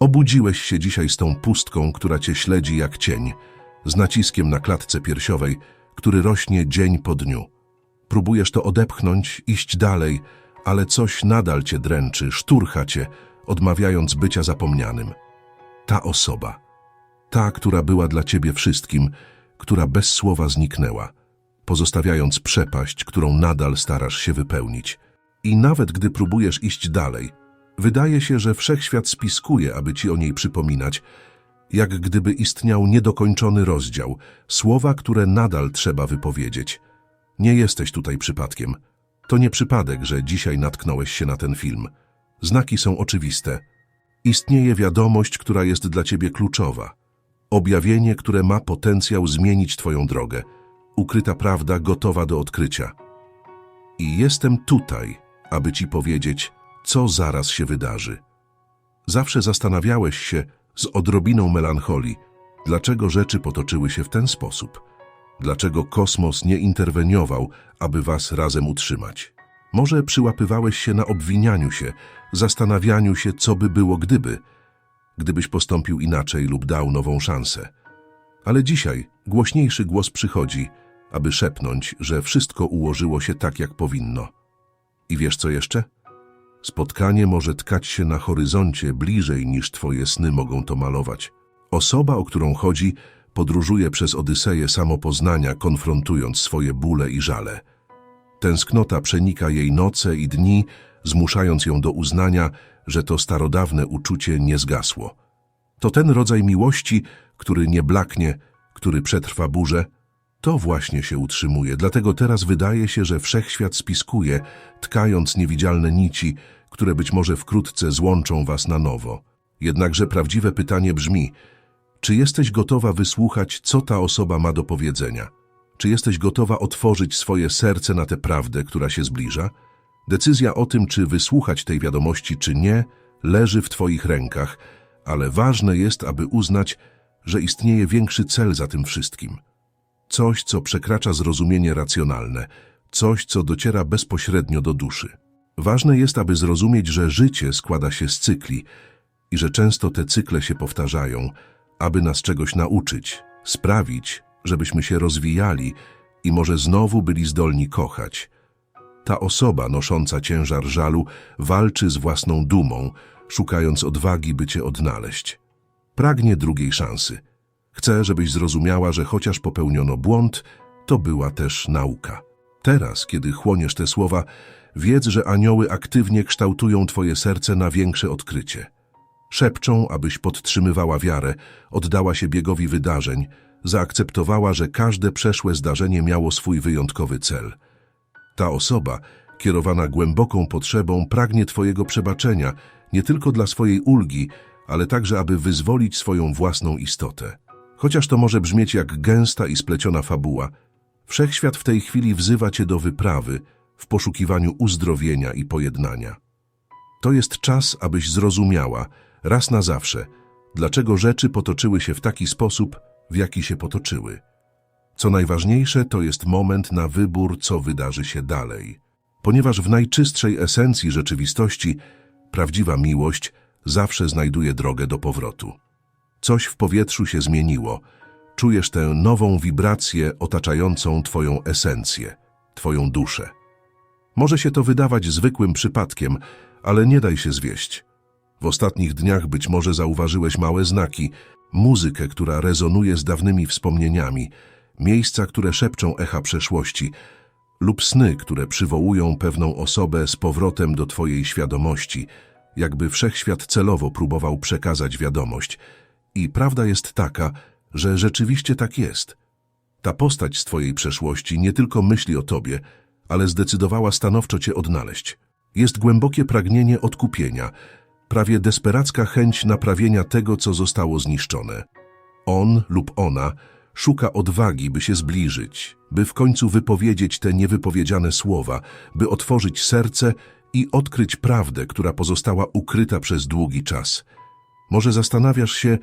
Obudziłeś się dzisiaj z tą pustką, która cię śledzi jak cień, z naciskiem na klatce piersiowej, który rośnie dzień po dniu. Próbujesz to odepchnąć, iść dalej, ale coś nadal cię dręczy, szturcha cię, odmawiając bycia zapomnianym. Ta osoba, ta, która była dla ciebie wszystkim, która bez słowa zniknęła, pozostawiając przepaść, którą nadal starasz się wypełnić. I nawet gdy próbujesz iść dalej, wydaje się, że wszechświat spiskuje, aby ci o niej przypominać, jak gdyby istniał niedokończony rozdział, słowa, które nadal trzeba wypowiedzieć. Nie jesteś tutaj przypadkiem. To nie przypadek, że dzisiaj natknąłeś się na ten film. Znaki są oczywiste. Istnieje wiadomość, która jest dla ciebie kluczowa. Objawienie, które ma potencjał zmienić twoją drogę. Ukryta prawda gotowa do odkrycia. I jestem tutaj, aby ci powiedzieć, co zaraz się wydarzy. Zawsze zastanawiałeś się z odrobiną melancholii, dlaczego rzeczy potoczyły się w ten sposób. Dlaczego kosmos nie interweniował, aby was razem utrzymać? Może przyłapywałeś się na obwinianiu się, zastanawianiu się, co by było gdyby, gdybyś postąpił inaczej lub dał nową szansę. Ale dzisiaj głośniejszy głos przychodzi, aby szepnąć, że wszystko ułożyło się tak, jak powinno. I wiesz co jeszcze? Spotkanie może tkać się na horyzoncie bliżej niż twoje sny mogą to malować. Osoba, o którą chodzi, podróżuje przez Odyseję samopoznania, konfrontując swoje bóle i żale. Tęsknota przenika jej noce i dni, zmuszając ją do uznania, że to starodawne uczucie nie zgasło. To ten rodzaj miłości, który nie blaknie, który przetrwa burzę, to właśnie się utrzymuje, dlatego teraz wydaje się, że wszechświat spiskuje, tkając niewidzialne nici, które być może wkrótce złączą was na nowo. Jednakże prawdziwe pytanie brzmi, czy jesteś gotowa wysłuchać, co ta osoba ma do powiedzenia? Czy jesteś gotowa otworzyć swoje serce na tę prawdę, która się zbliża? Decyzja o tym, czy wysłuchać tej wiadomości, czy nie, leży w twoich rękach, ale ważne jest, aby uznać, że istnieje większy cel za tym wszystkim – Coś, co przekracza zrozumienie racjonalne, coś, co dociera bezpośrednio do duszy. Ważne jest, aby zrozumieć, że życie składa się z cykli i że często te cykle się powtarzają, aby nas czegoś nauczyć, sprawić, żebyśmy się rozwijali i może znowu byli zdolni kochać. Ta osoba nosząca ciężar żalu walczy z własną dumą, szukając odwagi, by cię odnaleźć. Pragnie drugiej szansy – Chcę, żebyś zrozumiała, że chociaż popełniono błąd, to była też nauka. Teraz, kiedy chłoniesz te słowa, wiedz, że anioły aktywnie kształtują twoje serce na większe odkrycie. Szepczą, abyś podtrzymywała wiarę, oddała się biegowi wydarzeń, zaakceptowała, że każde przeszłe zdarzenie miało swój wyjątkowy cel. Ta osoba, kierowana głęboką potrzebą, pragnie Twojego przebaczenia, nie tylko dla swojej ulgi, ale także, aby wyzwolić swoją własną istotę. Chociaż to może brzmieć jak gęsta i spleciona fabuła, wszechświat w tej chwili wzywa cię do wyprawy w poszukiwaniu uzdrowienia i pojednania. To jest czas, abyś zrozumiała, raz na zawsze, dlaczego rzeczy potoczyły się w taki sposób, w jaki się potoczyły. Co najważniejsze, to jest moment na wybór, co wydarzy się dalej. Ponieważ w najczystszej esencji rzeczywistości prawdziwa miłość zawsze znajduje drogę do powrotu. Coś w powietrzu się zmieniło. Czujesz tę nową wibrację otaczającą Twoją esencję, Twoją duszę. Może się to wydawać zwykłym przypadkiem, ale nie daj się zwieść. W ostatnich dniach być może zauważyłeś małe znaki, muzykę, która rezonuje z dawnymi wspomnieniami, miejsca, które szepczą echa przeszłości, lub sny, które przywołują pewną osobę z powrotem do Twojej świadomości, jakby wszechświat celowo próbował przekazać wiadomość – i prawda jest taka, że rzeczywiście tak jest. Ta postać z twojej przeszłości nie tylko myśli o tobie, ale zdecydowała stanowczo cię odnaleźć. Jest głębokie pragnienie odkupienia, prawie desperacka chęć naprawienia tego, co zostało zniszczone. On lub ona szuka odwagi, by się zbliżyć, by w końcu wypowiedzieć te niewypowiedziane słowa, by otworzyć serce i odkryć prawdę, która pozostała ukryta przez długi czas. Może zastanawiasz się,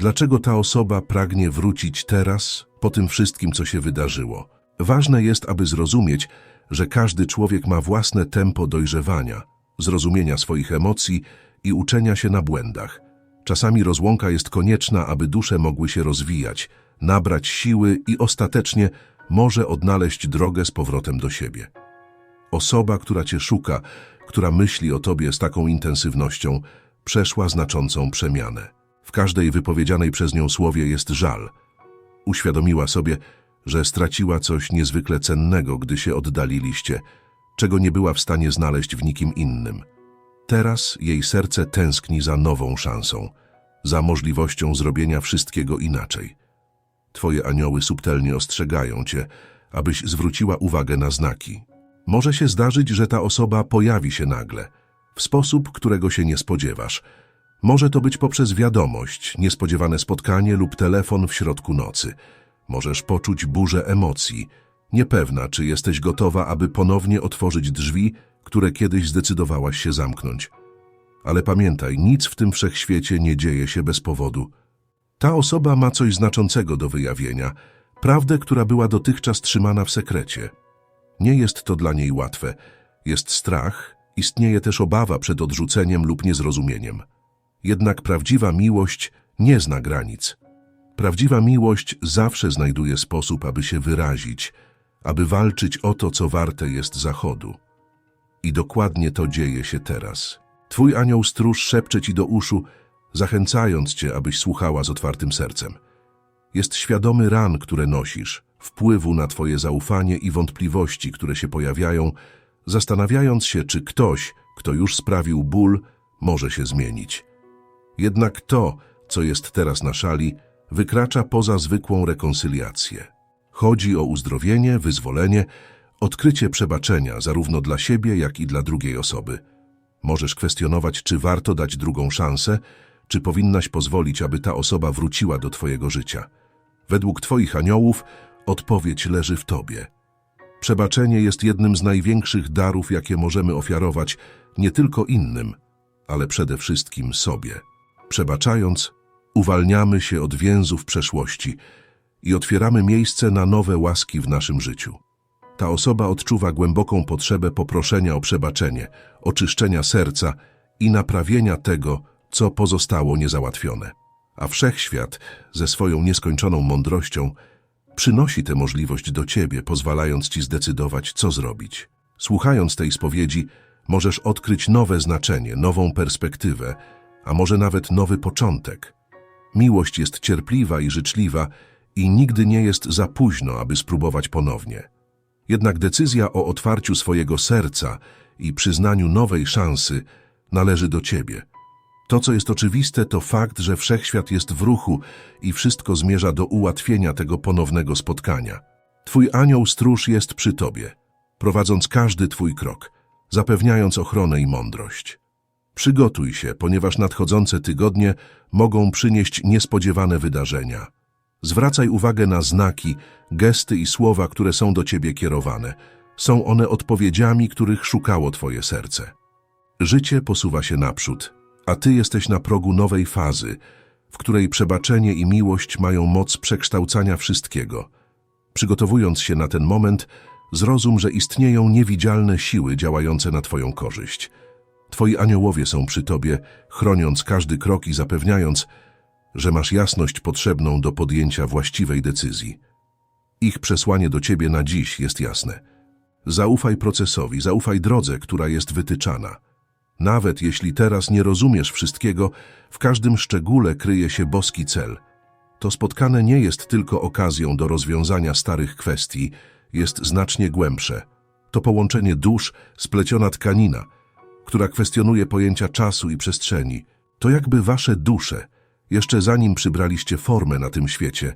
Dlaczego ta osoba pragnie wrócić teraz, po tym wszystkim, co się wydarzyło? Ważne jest, aby zrozumieć, że każdy człowiek ma własne tempo dojrzewania, zrozumienia swoich emocji i uczenia się na błędach. Czasami rozłąka jest konieczna, aby dusze mogły się rozwijać, nabrać siły i ostatecznie może odnaleźć drogę z powrotem do siebie. Osoba, która cię szuka, która myśli o tobie z taką intensywnością, przeszła znaczącą przemianę. W każdej wypowiedzianej przez nią słowie jest żal. Uświadomiła sobie, że straciła coś niezwykle cennego, gdy się oddaliliście, czego nie była w stanie znaleźć w nikim innym. Teraz jej serce tęskni za nową szansą, za możliwością zrobienia wszystkiego inaczej. Twoje anioły subtelnie ostrzegają cię, abyś zwróciła uwagę na znaki. Może się zdarzyć, że ta osoba pojawi się nagle, w sposób, którego się nie spodziewasz. Może to być poprzez wiadomość, niespodziewane spotkanie lub telefon w środku nocy. Możesz poczuć burzę emocji, niepewna, czy jesteś gotowa, aby ponownie otworzyć drzwi, które kiedyś zdecydowałaś się zamknąć. Ale pamiętaj, nic w tym wszechświecie nie dzieje się bez powodu. Ta osoba ma coś znaczącego do wyjawienia, prawdę, która była dotychczas trzymana w sekrecie. Nie jest to dla niej łatwe. Jest strach, istnieje też obawa przed odrzuceniem lub niezrozumieniem. Jednak prawdziwa miłość nie zna granic. Prawdziwa miłość zawsze znajduje sposób, aby się wyrazić, aby walczyć o to, co warte jest zachodu. I dokładnie to dzieje się teraz. Twój anioł stróż szepcze ci do uszu, zachęcając cię, abyś słuchała z otwartym sercem. Jest świadomy ran, które nosisz, wpływu na twoje zaufanie i wątpliwości, które się pojawiają, zastanawiając się, czy ktoś, kto już sprawił ból, może się zmienić. Jednak to, co jest teraz na szali, wykracza poza zwykłą rekonsyliację. Chodzi o uzdrowienie, wyzwolenie, odkrycie przebaczenia zarówno dla siebie, jak i dla drugiej osoby. Możesz kwestionować, czy warto dać drugą szansę, czy powinnaś pozwolić, aby ta osoba wróciła do twojego życia. Według twoich aniołów odpowiedź leży w tobie. Przebaczenie jest jednym z największych darów, jakie możemy ofiarować nie tylko innym, ale przede wszystkim sobie. Przebaczając, uwalniamy się od więzów przeszłości i otwieramy miejsce na nowe łaski w naszym życiu. Ta osoba odczuwa głęboką potrzebę poproszenia o przebaczenie, oczyszczenia serca i naprawienia tego, co pozostało niezałatwione. A wszechświat, ze swoją nieskończoną mądrością, przynosi tę możliwość do ciebie, pozwalając ci zdecydować, co zrobić. Słuchając tej spowiedzi, możesz odkryć nowe znaczenie, nową perspektywę, a może nawet nowy początek. Miłość jest cierpliwa i życzliwa i nigdy nie jest za późno, aby spróbować ponownie. Jednak decyzja o otwarciu swojego serca i przyznaniu nowej szansy należy do ciebie. To, co jest oczywiste, to fakt, że wszechświat jest w ruchu i wszystko zmierza do ułatwienia tego ponownego spotkania. Twój anioł stróż jest przy tobie, prowadząc każdy twój krok, zapewniając ochronę i mądrość. Przygotuj się, ponieważ nadchodzące tygodnie mogą przynieść niespodziewane wydarzenia. Zwracaj uwagę na znaki, gesty i słowa, które są do ciebie kierowane. Są one odpowiedziami, których szukało twoje serce. Życie posuwa się naprzód, a ty jesteś na progu nowej fazy, w której przebaczenie i miłość mają moc przekształcania wszystkiego. Przygotowując się na ten moment, zrozum, że istnieją niewidzialne siły działające na twoją korzyść. Twoi aniołowie są przy tobie, chroniąc każdy krok i zapewniając, że masz jasność potrzebną do podjęcia właściwej decyzji. Ich przesłanie do ciebie na dziś jest jasne. Zaufaj procesowi, zaufaj drodze, która jest wytyczana. Nawet jeśli teraz nie rozumiesz wszystkiego, w każdym szczególe kryje się boski cel. To spotkane nie jest tylko okazją do rozwiązania starych kwestii, jest znacznie głębsze. To połączenie dusz, spleciona tkanina, która kwestionuje pojęcia czasu i przestrzeni. To jakby wasze dusze, jeszcze zanim przybraliście formę na tym świecie,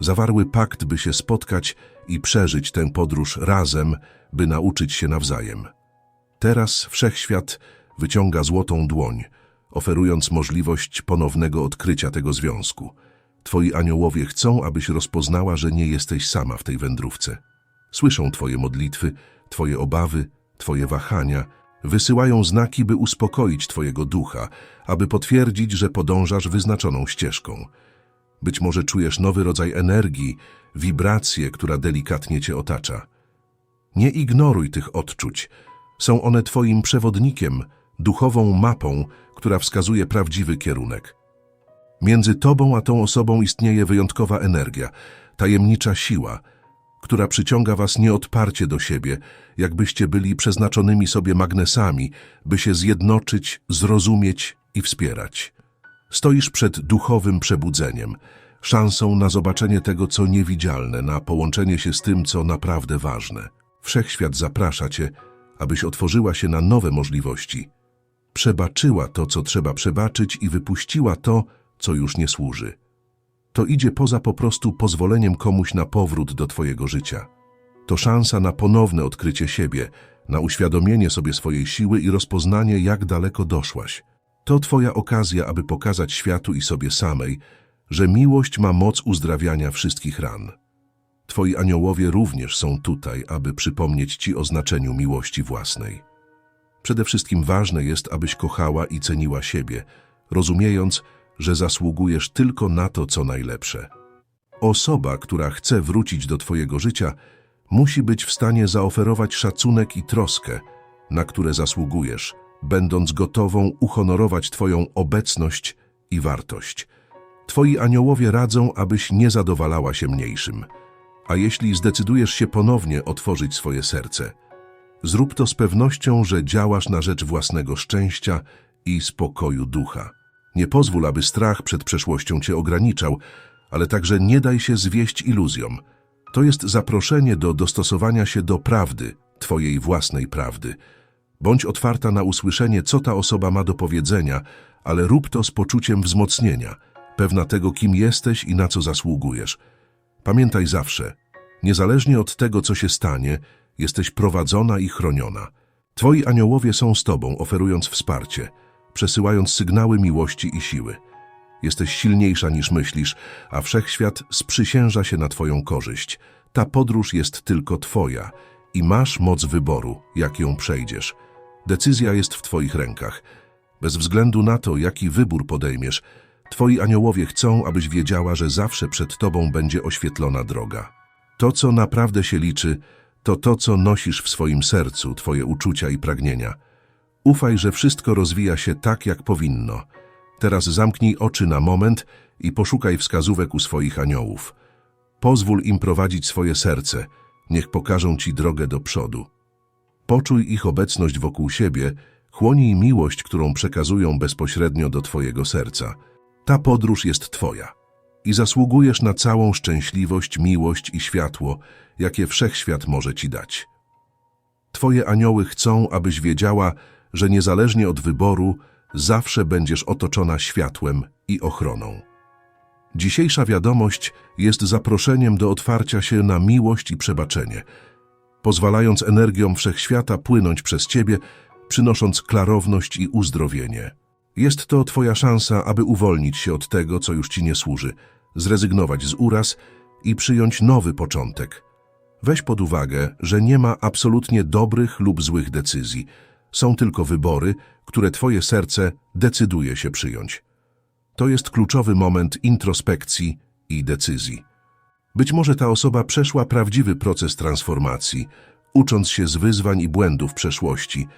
zawarły pakt, by się spotkać i przeżyć tę podróż razem, by nauczyć się nawzajem. Teraz wszechświat wyciąga złotą dłoń, oferując możliwość ponownego odkrycia tego związku. Twoi aniołowie chcą, abyś rozpoznała, że nie jesteś sama w tej wędrówce. Słyszą Twoje modlitwy, Twoje obawy, Twoje wahania, wysyłają znaki, by uspokoić Twojego ducha, aby potwierdzić, że podążasz wyznaczoną ścieżką. Być może czujesz nowy rodzaj energii, wibrację, która delikatnie Cię otacza. Nie ignoruj tych odczuć. Są one Twoim przewodnikiem, duchową mapą, która wskazuje prawdziwy kierunek. Między tobą a tą osobą istnieje wyjątkowa energia, tajemnicza siła, która przyciąga was nieodparcie do siebie, jakbyście byli przeznaczonymi sobie magnesami, by się zjednoczyć, zrozumieć i wspierać. Stoisz przed duchowym przebudzeniem, szansą na zobaczenie tego, co niewidzialne, na połączenie się z tym, co naprawdę ważne. Wszechświat zaprasza cię, abyś otworzyła się na nowe możliwości. Przebaczyła to, co trzeba przebaczyć i wypuściła to, co już nie służy. To idzie poza po prostu pozwoleniem komuś na powrót do twojego życia. To szansa na ponowne odkrycie siebie, na uświadomienie sobie swojej siły i rozpoznanie, jak daleko doszłaś. To twoja okazja, aby pokazać światu i sobie samej, że miłość ma moc uzdrawiania wszystkich ran. Twoi aniołowie również są tutaj, aby przypomnieć ci o znaczeniu miłości własnej. Przede wszystkim ważne jest, abyś kochała i ceniła siebie, rozumiejąc, że zasługujesz tylko na to, co najlepsze. Osoba, która chce wrócić do Twojego życia, musi być w stanie zaoferować szacunek i troskę, na które zasługujesz, będąc gotową uhonorować Twoją obecność i wartość. Twoi aniołowie radzą, abyś nie zadowalała się mniejszym. A jeśli zdecydujesz się ponownie otworzyć swoje serce, zrób to z pewnością, że działasz na rzecz własnego szczęścia i spokoju ducha. Nie pozwól, aby strach przed przeszłością cię ograniczał, ale także nie daj się zwieść iluzjom. To jest zaproszenie do dostosowania się do prawdy, twojej własnej prawdy. Bądź otwarta na usłyszenie, co ta osoba ma do powiedzenia, ale rób to z poczuciem wzmocnienia, pewna tego, kim jesteś i na co zasługujesz. Pamiętaj zawsze, niezależnie od tego, co się stanie, jesteś prowadzona i chroniona. Twoi aniołowie są z tobą, oferując wsparcie – przesyłając sygnały miłości i siły. Jesteś silniejsza niż myślisz, a wszechświat sprzysięża się na Twoją korzyść. Ta podróż jest tylko Twoja i masz moc wyboru, jak ją przejdziesz. Decyzja jest w Twoich rękach. Bez względu na to, jaki wybór podejmiesz, Twoi aniołowie chcą, abyś wiedziała, że zawsze przed Tobą będzie oświetlona droga. To, co naprawdę się liczy, to to, co nosisz w swoim sercu, Twoje uczucia i pragnienia – Ufaj, że wszystko rozwija się tak, jak powinno. Teraz zamknij oczy na moment i poszukaj wskazówek u swoich aniołów. Pozwól im prowadzić swoje serce, niech pokażą ci drogę do przodu. Poczuj ich obecność wokół siebie, chłonij miłość, którą przekazują bezpośrednio do twojego serca. Ta podróż jest twoja i zasługujesz na całą szczęśliwość, miłość i światło, jakie wszechświat może ci dać. Twoje anioły chcą, abyś wiedziała, że niezależnie od wyboru zawsze będziesz otoczona światłem i ochroną. Dzisiejsza wiadomość jest zaproszeniem do otwarcia się na miłość i przebaczenie, pozwalając energiom wszechświata płynąć przez Ciebie, przynosząc klarowność i uzdrowienie. Jest to Twoja szansa, aby uwolnić się od tego, co już Ci nie służy, zrezygnować z uraz i przyjąć nowy początek. Weź pod uwagę, że nie ma absolutnie dobrych lub złych decyzji, są tylko wybory, które Twoje serce decyduje się przyjąć. To jest kluczowy moment introspekcji i decyzji. Być może ta osoba przeszła prawdziwy proces transformacji, ucząc się z wyzwań i błędów przeszłości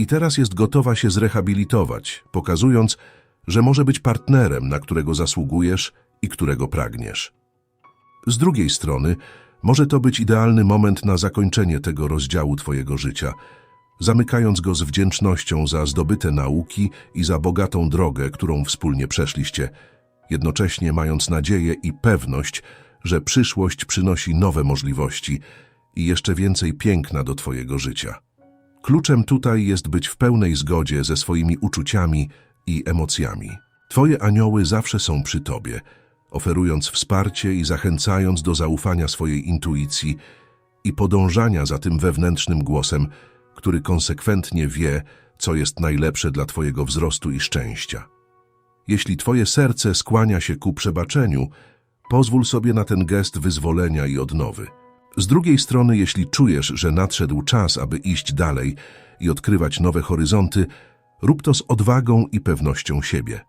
i teraz jest gotowa się zrehabilitować, pokazując, że może być partnerem, na którego zasługujesz i którego pragniesz. Z drugiej strony, może to być idealny moment na zakończenie tego rozdziału Twojego życia – zamykając go z wdzięcznością za zdobyte nauki i za bogatą drogę, którą wspólnie przeszliście, jednocześnie mając nadzieję i pewność, że przyszłość przynosi nowe możliwości i jeszcze więcej piękna do Twojego życia. Kluczem tutaj jest być w pełnej zgodzie ze swoimi uczuciami i emocjami. Twoje anioły zawsze są przy Tobie, oferując wsparcie i zachęcając do zaufania swojej intuicji i podążania za tym wewnętrznym głosem, który konsekwentnie wie, co jest najlepsze dla Twojego wzrostu i szczęścia. Jeśli Twoje serce skłania się ku przebaczeniu, pozwól sobie na ten gest wyzwolenia i odnowy. Z drugiej strony, jeśli czujesz, że nadszedł czas, aby iść dalej i odkrywać nowe horyzonty, rób to z odwagą i pewnością siebie.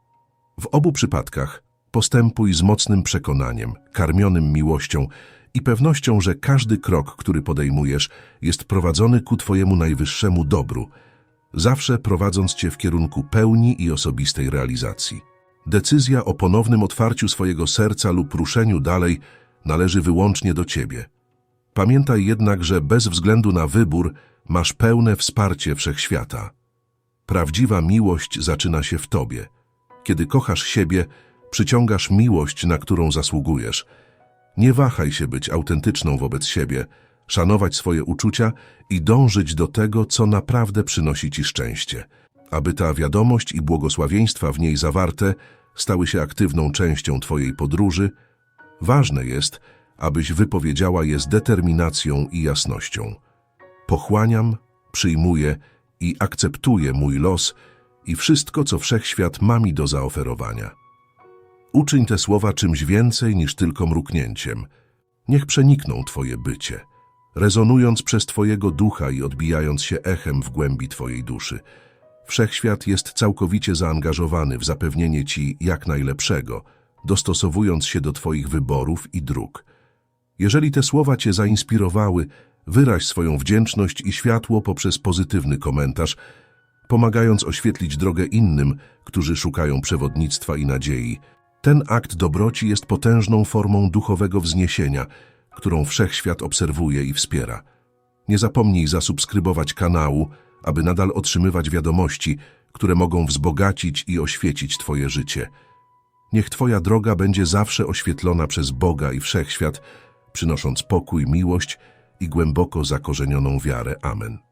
W obu przypadkach postępuj z mocnym przekonaniem, karmionym miłością i pewnością, że każdy krok, który podejmujesz, jest prowadzony ku Twojemu najwyższemu dobru, zawsze prowadząc Cię w kierunku pełni i osobistej realizacji. Decyzja o ponownym otwarciu swojego serca lub ruszeniu dalej należy wyłącznie do ciebie. Pamiętaj jednak, że bez względu na wybór masz pełne wsparcie wszechświata. Prawdziwa miłość zaczyna się w tobie. Kiedy kochasz siebie, przyciągasz miłość, na którą zasługujesz. Nie wahaj się być autentyczną wobec siebie, szanować swoje uczucia i dążyć do tego, co naprawdę przynosi ci szczęście. Aby ta wiadomość i błogosławieństwa w niej zawarte stały się aktywną częścią twojej podróży, ważne jest, abyś wypowiedziała je z determinacją i jasnością. Pochłaniam, przyjmuję i akceptuję mój los i wszystko, co wszechświat ma mi do zaoferowania. Uczyń te słowa czymś więcej niż tylko mruknięciem. Niech przenikną Twoje bycie, rezonując przez Twojego ducha i odbijając się echem w głębi Twojej duszy. Wszechświat jest całkowicie zaangażowany w zapewnienie Ci jak najlepszego, dostosowując się do Twoich wyborów i dróg. Jeżeli te słowa Cię zainspirowały, wyraź swoją wdzięczność i światło poprzez pozytywny komentarz, pomagając oświetlić drogę innym, którzy szukają przewodnictwa i nadziei. Ten akt dobroci jest potężną formą duchowego wzniesienia, którą wszechświat obserwuje i wspiera. Nie zapomnij zasubskrybować kanału, aby nadal otrzymywać wiadomości, które mogą wzbogacić i oświecić Twoje życie. Niech Twoja droga będzie zawsze oświetlona przez Boga i wszechświat, przynosząc pokój, miłość i głęboko zakorzenioną wiarę. Amen.